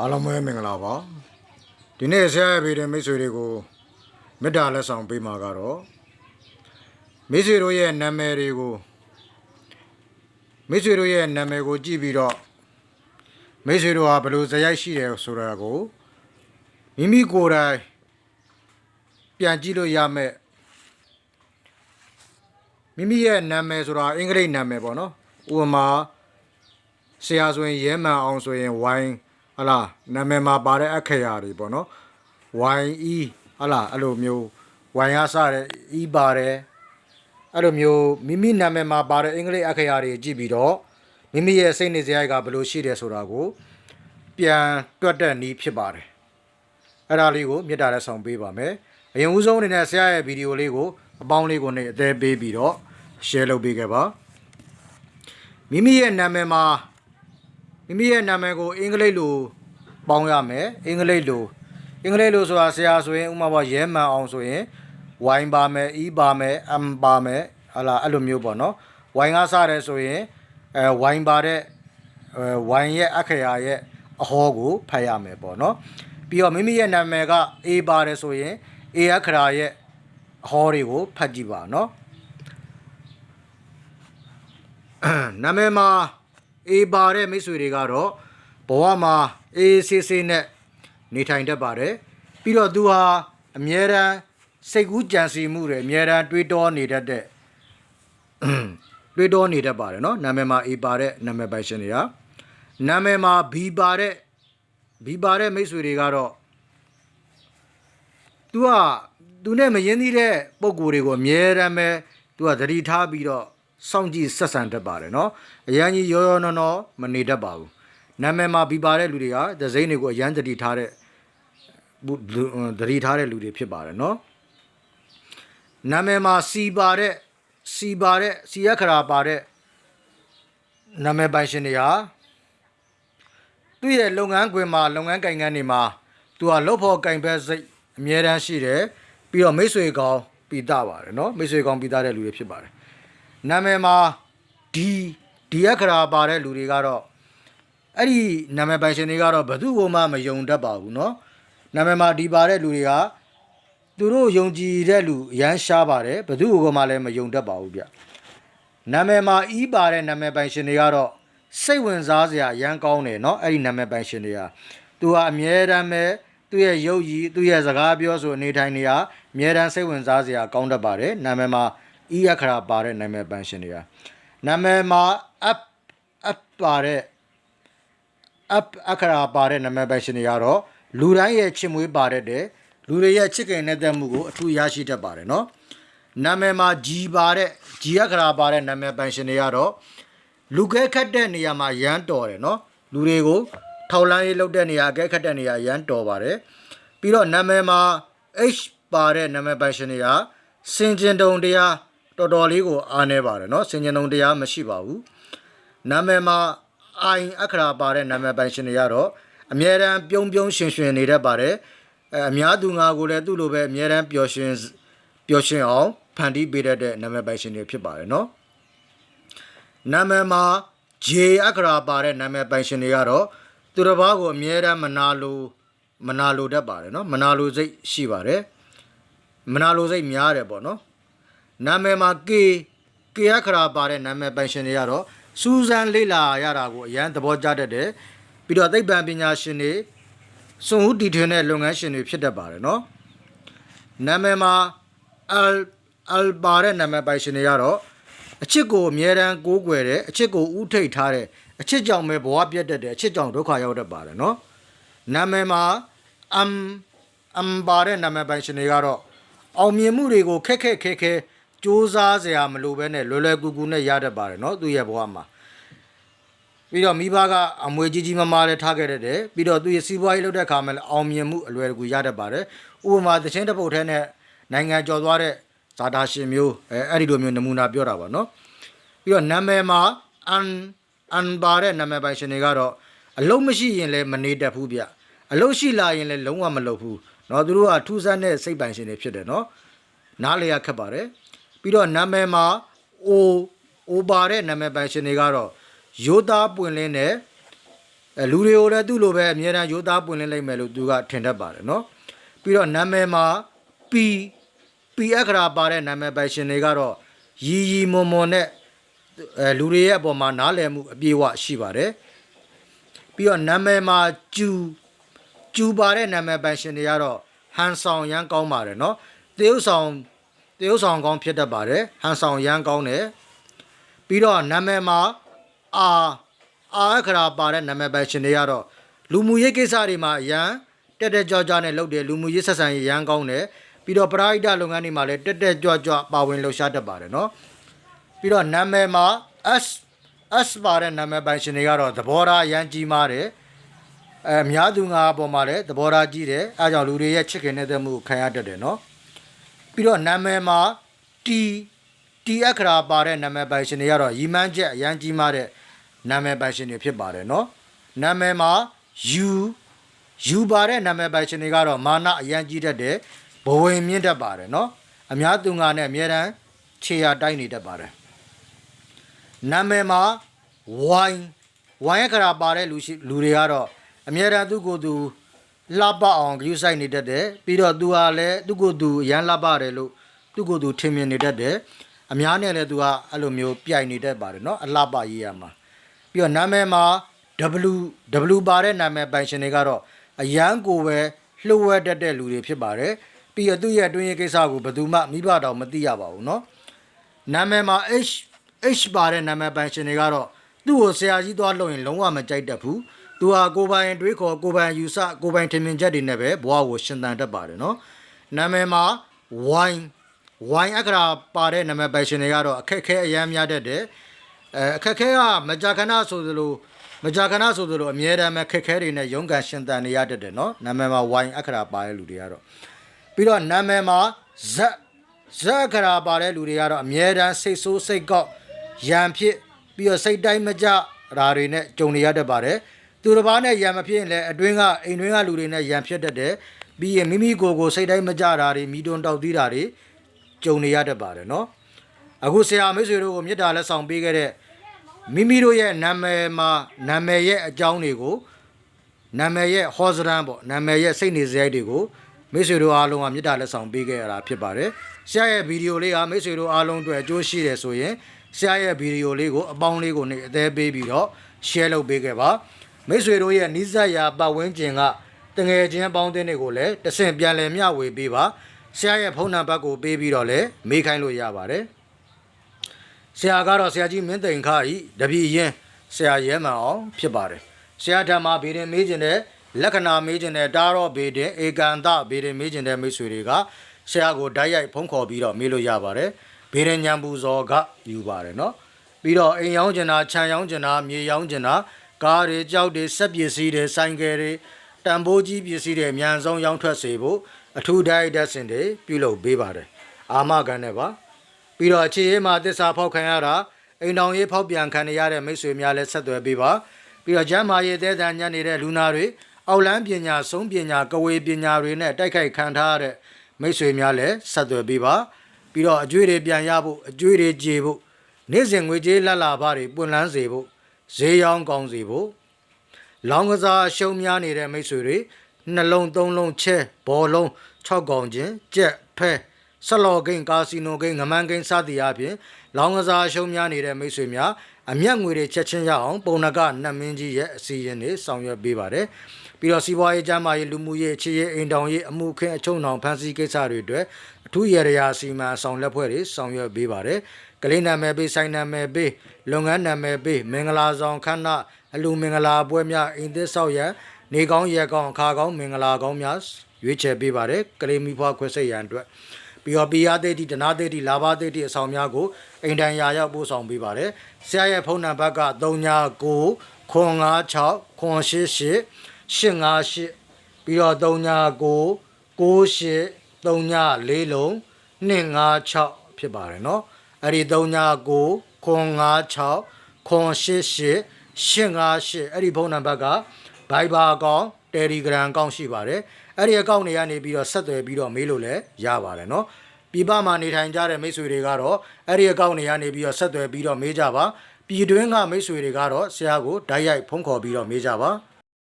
အားလုံးပဲမင်္ဂလာပါဒီနေ့ဆရာရဲ့ဗီဒီယိုမိတ်ဆွေတွေကိုမေတ္တာလက်ဆောင်ပေးမှာကတော့မိတ်ဆွေတို့ရဲ့နာမည်တွေကိုမိတ်ဆွေတို့ရဲ့နာမည်ကိုကြည့်ပြီးတော့မိတ်ဆွေတို့ဟာဘယ်လိုဇယိုက်ရှိတယ်ဆိုတာကိုမိမိကိုယ်တိုင်ပြန်ကြည့်လို့ရမယ်မိမိရဲ့နာမည်ဆိုတာအင်္ဂလိပ်နာမည်ပေါ့နော်ဥပမာဆရာဆိုရင်ရဲမှန်အောင်ဆိုရင်ဝိုင်း ဟလာနာမည်မှာပါတဲ့အခရာတွေပေါ့နော် YE ဟလာအဲ့လိုမျိုး Y ရစတဲ့ E ပါတယ်အဲ့လိုမျိုးမိမိနာမည်မှာပါတဲ့အင်္ဂလိပ်အခရာတွေကြည့်ပြီးတော့မိမိရဲ့စိတ်နေစရိုက်ကဘယ်လိုရှိတယ်ဆိုတာကိုပြန်တွက်တဲ့နည်းဖြစ်ပါတယ်အဲ့ဒါလေးကိုမြတ်တာနဲ့ဆောင်ပေးပါမယ်အရင်ဦးဆုံးအနေနဲ့ဆရာရဲ့ဗီဒီယိုလေးကိုအပေါင်းလေးကိုနေအသေးပေးပြီးတော့ share လုပ်ပေးခဲ့ပါမိမိရဲ့နာမည်မှာ မိမိရဲ့နာမည်ကိုအင်္ဂလိပ်လိုပေါင်းရမယ်အင်္ဂလိပ်လိုအင်္ဂလိပ်လိုဆိုတာဆရာဆိုရင်ဥမာပေါ့ရဲမှန်အောင်ဆိုရင် Y ပါမယ် E ပါမယ် M ပါမယ်ဟာလာအဲ့လိုမျိုးပေါ့နော် Y ကစတယ်ဆိုရင်အဲ Y ပါတဲ့အဲ Y ရဲ့အခရာရဲ့အဟောကိုဖတ်ရမယ်ပေါ့နော်ပြီးတော့မိမိရဲ့နာမည်က A ပါတယ်ဆိုရင် A အခရာရဲ့အဟောတွေကိုဖတ်ကြည့်ပါနော်နာမည်မှာ အေးပါတဲ့မိတ်ဆွေတွေကတော့ဘဝမှာအေးဆေးဆေးနဲ့နေထိုင်တတ်ပါတယ်ပြီးတော့သူဟာအမြဲတမ်းစိတ်ကူးကြံစည်မှုတွေအမြဲတမ်းတွေးတောနေတတ်တဲ့တွေးတောနေတတ်ပါတယ်နော်နာမည်မှာအေးပါတဲ့နာမည်ပိုင်ရှင်တွေကနာမည်မှာဘီပါတဲ့ဘီပါတဲ့မိတ်ဆွေတွေကတော့သူကသူနဲ့မရင်းသီးတဲ့ပုံကိုယ်တွေကိုအမြဲတမ်းပဲသူကသတိထားပြီးတော့ စောင့်ကြည့်ဆက်ဆံတတ်ပါတယ်နော်အရန်ကြီးရောရောနော်နော်မနေတတ်ပါဘူးနာမည်မှာပြီးပါတဲ့လူတွေကဒဇိမ့်တွေကိုအရန်တတိထားတဲ့တတိထားတဲ့လူတွေဖြစ်ပါတယ်နော်နာမည်မှာစီပါတဲ့စီပါတဲ့စီရခရာပါတဲ့နာမည်ပိုင်ရှင်တွေဟာသူ့ရဲ့လုပ်ငန်းခွင်မှာလုပ်ငန်းကိုင်ငန်းတွေမှာသူကလှုပ်ဖို့ကင်ဖက်စိတ်အမြဲတမ်းရှိတယ်ပြီးတော့မိတ်ဆွေကောင်ပီတာပါတယ်နော်မိတ်ဆွေကောင်ပီတာတဲ့လူတွေဖြစ်ပါတယ် နာမည်မှာ D D ရခရာပါတဲ့လူတွေကတော့အဲ့ဒီနာမည်ပိုင်ရှင်တွေကတော့ဘယ်သူ့ကိုမှမယုံတတ်ပါဘူးเนาะနာမည်မှာဒီပါတဲ့လူတွေကသူတို့ယုံကြည်တဲ့လူအရန်ရှားပါတယ်ဘယ်သူ့ကိုမှလည်းမယုံတတ်ပါဘူးဗျနာမည်မှာအီးပါတဲ့နာမည်ပိုင်ရှင်တွေကတော့စိတ်ဝင်စားစရာအရန်ကောင်းတယ်เนาะအဲ့ဒီနာမည်ပိုင်ရှင်တွေကသူဟာအမြဲတမ်းပဲသူ့ရဲ့ရုပ်ရည်သူ့ရဲ့စကားပြောဆိုအနေထိုင်နေရအမြဲတမ်းစိတ်ဝင်စားစရာကောင်းတတ်ပါတယ်နာမည်မှာ အီးရခရာပါတဲ့နာမည်ပိုင်ရှင်တွေကနာမည်မှာ up up ပါတဲ့ up အခရာပါတဲ့နာမည်ပိုင်ရှင်တွေကတော့လူတိုင်းရဲ့ချစ်မွေးပါတဲ့တဲ့လူတွေရဲ့ချစ်ခင်နဲ့တဲ့မှုကိုအထူးရရှိတတ်ပါတယ်နော်နာမည်မှာ G ပါတဲ့ G အခရာပါတဲ့နာမည်ပိုင်ရှင်တွေကတော့လူခဲခတ်တဲ့နေရာမှာရမ်းတော်တယ်နော်လူတွေကိုထောက်လန်းရေးလုပ်တဲ့နေရာအကဲခတ်တဲ့နေရာရမ်းတော်ပါတယ်ပြီးတော့နာမည်မှာ H ပါတဲ့နာမည်ပိုင်ရှင်တွေကစင်ကျင်တုံတရား တော်တော်လေးကိုအားနေပါတယ်နော်စင်ကျင်တုံတရားမရှိပါဘူးနာမည်မှာ I အခရာပါတဲ့နာမည်ပိုင်ရှင်တွေကတော့အမြဲတမ်းပြုံးပြုံးရှင်ရှင်နေတတ်ပါတယ်အဲအများသူငါကိုလည်းသူ့လိုပဲအမြဲတမ်းပျော်ရွှင်ပျော်ရွှင်အောင်ဖန်တီးပေးတတ်တဲ့နာမည်ပိုင်ရှင်တွေဖြစ်ပါတယ်နော်နာမည်မှာ J အခရာပါတဲ့နာမည်ပိုင်ရှင်တွေကတော့သူတစ်ပါးကိုအမြဲတမ်းမနာလိုမနာလိုတတ်ပါတယ်နော်မနာလိုစိတ်ရှိပါတယ်မနာလိုစိတ်များတယ်ပေါ့နော် နာမည်မှာ K K အခရာပါတဲ့နာမည်ပိုင်ရှင်တွေကတော့စူးစမ်းလေ့လာရတာကိုအရန်သဘောကျတတ်တယ်ပြီးတော့သိပ္ပံပညာရှင်တွေစွန်ဦးတီထွင်တဲ့လုပ်ငန်းရှင်တွေဖြစ်တတ်ပါတယ်နော်နာမည်မှာ L L ပါတဲ့နာမည်ပိုင်ရှင်တွေကတော့အချစ်ကိုအမြဲတမ်းကိုးကွယ်တယ်အချစ်ကိုဥထိတ်ထားတယ်အချစ်ကြောင့်ပဲဘဝပြတ်တတ်တယ်အချစ်ကြောင့်ဒုက္ခရောက်တတ်ပါတယ်နော်နာမည်မှာ M M ပါတဲ့နာမည်ပိုင်ရှင်တွေကတော့အောင်မြင်မှုတွေကိုခက်ခက်ခဲခဲ စူးစမ်းစရာမလိုဘဲနဲ့လွယ်လွယ်ကူကူနဲ့ရတတ်ပါတယ်နော်သူရဲ့ဘဝမှာပြီးတော့မိဘကအမွေကြီးကြီးမားမားလည်းထားခဲ့တတ်တယ်ပြီးတော့သူရဲ့စီးပွားရေးလုပ်တဲ့အခါမှာလည်းအောင်မြင်မှုအလွယ်တကူရတတ်ပါတယ်ဥပမာသချင်းတစ်ပုတ်ထဲနဲ့နိုင်ငံကျော်သွားတဲ့ဇာတာရှင်မျိုးအဲအဲ့ဒီလိုမျိုးနမူနာပြောတာပါနော်ပြီးတော့နာမည်မှာအန်အန်ပါတဲ့နာမည်ပိုင်ရှင်တွေကတော့အလုံးမရှိရင်လည်းမနေတတ်ဘူးဗျအလုံးရှိလာရင်လည်းလုံးဝမလုပ်ဘူးเนาะသူတို့ကထူးဆန်းတဲ့စိတ်ပိုင်ရှင်တွေဖြစ်တယ်เนาะနားလေရခက်ပါတယ် ပြီးတော့နာမည်မှာ O O ပါတဲ့နာမည်ပိုင်ရှင်တွေကတော့ရိုးသားပွင့်လင်းတဲ့အဲလူတွေကိုလည်းသူ့လိုပဲအမြဲတမ်းရိုးသားပွင့်လင်းလိုက်မယ်လို့သူကထင်တတ်ပါတယ်နော်ပြီးတော့နာမည်မှာ P P အခရာပါတဲ့နာမည်ပိုင်ရှင်တွေကတော့ရီရီမွန်မွန်နဲ့အဲလူတွေရဲ့အပေါ်မှာနားလည်မှုအပြည့်အဝရှိပါတယ်ပြီးတော့နာမည်မှာကျူကျူပါတဲ့နာမည်ပိုင်ရှင်တွေကတော့ဟန်ဆောင်ရမ်းကောင်းပါတယ်နော်တေးဥဆောင် တေးဥဆောင်ကောင်းဖြစ်တတ်ပါတယ်ဟန်ဆောင်ရမ်းကောင်းတယ်ပြီးတော့နာမည်မှာအာအာအခရာပါတဲ့နာမည်ပိုင်ရှင်တွေကတော့လူမှုရေးကိစ္စတွေမှာအရန်တက်တက်ကြွကြွနဲ့လုပ်တယ်လူမှုရေးဆက်ဆံရေးရမ်းကောင်းတယ်ပြီးတော့ပရာဟိတလုပ်ငန်းတွေမှာလည်းတက်တက်ကြွကြွပါဝင်လှုပ်ရှားတတ်ပါတယ်နော်ပြီးတော့နာမည်မှာ S S ပါတဲ့နာမည်ပိုင်ရှင်တွေကတော့သဘောထားရမ်းကြီးမားတယ်အဲအများသူငါအပေါ်မှာလည်းသဘောထားကြီးတယ်အဲကြောင့်လူတွေရဲ့ချစ်ခင်တဲ့မှုကိုခံရတတ်တယ်နော် ပြီးတော့နာမည်မှာ T T အခရာပါတဲ့နာမည်ပိုင်ရှင်တွေကတော့ရီမန်းချက်အရမ်းကြီးမားတဲ့နာမည်ပိုင်ရှင်တွေဖြစ်ပါတယ်နော်နာမည်မှာ U U ပါတဲ့နာမည်ပိုင်ရှင်တွေကတော့မာနအရမ်းကြီးတတ်တယ်ဘဝင်မြင့်တတ်ပါတယ်နော်အများသူငါနဲ့အများတန်းခြေရတိုက်နေတတ်ပါတယ်နာမည်မှာဝိုင်းဝိုင်းရခရာပါတဲ့လူရှိလူတွေကတော့အမြဲတမ်းသူ့ကိုယ်သူ လှပအောင်ကြိုးဆိုင်နေတတ်တယ်ပြီးတော့သူဟာလည်းသူ့ကိုယ်သူရမ်းလှပတယ်လို့သူ့ကိုယ်သူထင်မြင်နေတတ်တယ်အများနဲ့လည်းသူကအဲ့လိုမျိုးပြိုင်နေတတ်ပါတယ်เนาะအလှပရေးရမှာပြီးတော့နာမည်မှာ W W ပါတဲ့နာမည်ပိုင်ရှင်တွေကတော့အရန်ကိုပဲလှုပ်ဝက်တတ်တဲ့လူတွေဖြစ်ပါတယ်ပြီးတော့သူ့ရဲ့အတွင်းရေးကိစ္စကိုဘယ်သူမှမိဘတော်မသိရပါဘူးเนาะ နာမည်မှာ H H ပါတဲ့နာမည်ပိုင်ရှင်တွေကတော့သူ့ကိုဆရာကြီးသွားလို့ရင်လုံးဝမကြိုက်တတ်ဘူး။ သူဟာကိုယ်ပိုင်တွေးခေါ်ကိုယ်ပိုင်ယူဆကိုယ်ပိုင်ထင်မြင်ချက်တွေနဲ့ပဲဘဝကိုရှင်သန်တတ်ပါတယ်နော်။နာမည်မှာ wine wine အခရာပါတဲ့နာမည်ပိုင်ရှင်တွေကတော့အခက်အခဲအများများတတ်တယ်။အဲအခက်အခဲကမကြာခဏဆိုသလိုမကြာခဏဆိုသလိုအမြဲတမ်းပဲခက်ခဲတွေနဲ့ရုန်းကန်ရှင်သန်နေရတတ်တယ်နော်။နာမည်မှာ wine အခရာပါတဲ့လူတွေကတော့ပြီးတော့နာမည်မှာဇက်ဇက်ခရာပါတဲ့လူတွေကတော့အမြဲတမ်းစိတ်ဆိုးစိတ်ကောက်ရံဖြစ်ပြီးတော့စိတ်တိုင်းမကြရာတွေနဲ့ကြုံနေရတတ်ပါတယ် သူတစ်ပါးနဲ့ရံမဖြစ်ရင်လည်းအတွင်းကအိမ်တွင်းကလူတွေနဲ့ရံဖြစ်တတ်တယ်ပြီးရင်မိမိကိုယ်ကိုစိတ်တိုင်းမကြတာတွေမိတွန်းတောက်သီးတာတွေကြုံနေရတတ်ပါတယ်နော်အခုဆရာမိတ်ဆွေတို့ကိုမေတ္တာလက်ဆောင်ပေးခဲ့တဲ့မိမိတို့ရဲ့နာမည်မှာနာမည်ရဲ့အကြောင်းတွေကိုနာမည်ရဲ့ဟောစရန်ပေါ့နာမည်ရဲ့စိတ်နေစရိုက်တွေကိုမိတ်ဆွေတို့အားလုံးကမေတ္တာလက်ဆောင်ပေးခဲ့ရတာဖြစ်ပါတယ်ဆရာရဲ့ဗီဒီယိုလေးကမိတ်ဆွေတို့အားလုံးအတွက်အကျိုးရှိတယ်ဆိုရင်ဆရာရဲ့ဗီဒီယိုလေးကိုအပေါင်းလေးကိုနေအသေးပေးပြီးတော့ share လုပ်ပေးခဲ့ပါ မိတ်ဆွေတို့ရဲ့နိစ္စရာပတ်ဝန်းကျင်ကတငယ်ချင်းပေါင်းတဲ့တွေကိုလည်းတဆင့်ပြန်လည်မျှဝေပေးပါဆရာရဲ့ဖုန်းနံပါတ်ကိုပေးပြီးတော့လည်းမေးခိုင်းလို့ရပါတယ်ဆရာကတော့ဆရာကြီးမင်းသိန်ခါဤတပည့်ရင်ဆရာရဲမှန်အောင်ဖြစ်ပါတယ်ဆရာဓမ္မဘေရင်မေးခြင်းတဲ့လက္ခဏာမေးခြင်းတဲ့တာရောဘေရင်ဧကန်တဘေရင်မေးခြင်းတဲ့မိတ်ဆွေတွေကဆရာကိုဓာတ်ရိုက်ဖုန်းခေါ်ပြီးတော့မေးလို့ရပါတယ်ဘေရင်ညံပူဇော်ကယူပါတယ်နော်ပြီးတော့အိမ်ရောင်းကျင်တာခြံရောင်းကျင်တာမြေရောင်းကျင်တာ ကားတွေကြောက်တွေစက်ပစ္စည်းတွေဆိုင်ကယ်တွေတန်ဖိုးကြီးပစ္စည်းတွေအများဆုံးရောင်းထွက်စေဖို့အထူးဓာတ်ရိုက်တဲ့စင်တွေပြုလုပ်ပေးပါတယ်အာမခံနဲ့ပါပြီးတော့အခြေရေးမှာတစ္ဆာဖောက်ခံရတာအိမ်တော်ရေးဖောက်ပြန်ခံရတဲ့မိတ်ဆွေများလည်းဆက်သွယ်ပေးပါပြီးတော့ကျမ်းမာရေးတဲတန်ညံ့နေတဲ့လူနာတွေအောက်လန်းပညာဆုံးပညာကဝေပညာတွေနဲ့တိုက်ခိုက်ခံထားရတဲ့မိတ်ဆွေများလည်းဆက်သွယ်ပေးပါပြီးတော့အကျွေးတွေပြန်ရဖို့အကျွေးတွေကြေဖို့နေ့စဉ်ငွေကြေးလက်လာဖတွေပွင့်လန်းစေဖို့ ဈေးရောင်းကောင်းစေဖို့လောင်းကစားရှုံးများနေတဲ့မိတ်ဆွေတွေနှလုံးသုံးလုံးချဲဘောလုံး6កောင်ချင်းကြက်ဖဲဆလော်ဂိမ်းကာစီနိုဂိမ်းငမန်းဂိမ်းစသည်အပြင်လောင်းကစားရှုံးများနေတဲ့မိတ်ဆွေများအမျက်ငွေတွေချက်ချင်းရအောင်ပုံနကနတ်မင်းကြီးရဲ့အစီအရင်တွေဆောင်ရွက်ပေးပါတယ် ပြီးတော့စီးပွားရေးကျန်းမာရေးလူမှုရေးအခြေရေးအိမ်တောင်ရေးအမှုခင်းအချုံအောင်ဖန်ဆီးကိစ္စတွေအတွက်အထူးရရစီမံဆောင်လက်ဖွဲ့တွေဆောင်ရွက်ပေးပါတယ်ကလေးနာမည်ပေးဆိုင်နာမည်ပေးလုပ်ငန်းနာမည်ပေးမင်္ဂလာဆောင်ခန္ဓာအလူမင်္ဂလာပွဲများအိမ်သစ်ဆောက်ရန်နေကောင်းရဲကောင်းအခါကောင်းမင်္ဂလာကောင်းများရွေးချယ်ပေးပါတယ်ကလေးမိဖွားခွဲစိတ်ရန်အတွက်ပြီးတော့ပိယသေတိဒနာသေတိလာဘသေတိအဆောင်များကိုအိမ်တိုင်ရာရောက်ပို့ဆောင်ပေးပါတယ်ဆရာရဲ့ဖုန်းနံပါတ်က39 956 988 858ပြီးတော့39 98 38လုံး256ဖြစ်ပါတယ်เนาะအဲ့ဒီ39 956 988 858အဲ့ဒီဖုန်းနံပါတ်က Viber အကောင့် Telegram အကောင့်ရှိပါတယ်အဲ့ဒီအကောင့်တွေကနေပြီးတော့ဆက်သွယ်ပြီးတော့မေးလို့လည်းရပါတယ်เนาะပြည်ပမှာနေထိုင်ကြတဲ့မိတ်ဆွေတွေကတော့အဲ့ဒီအကောင့်တွေကနေပြီးတော့ဆက်သွယ်ပြီးတော့မေးကြပါပြည်တွင်းကမိတ်ဆွေတွေကတော့ဆရာကိုဓာတ်ရိုက်ဖုန်းခေါ်ပြီးတော့မေးကြပါ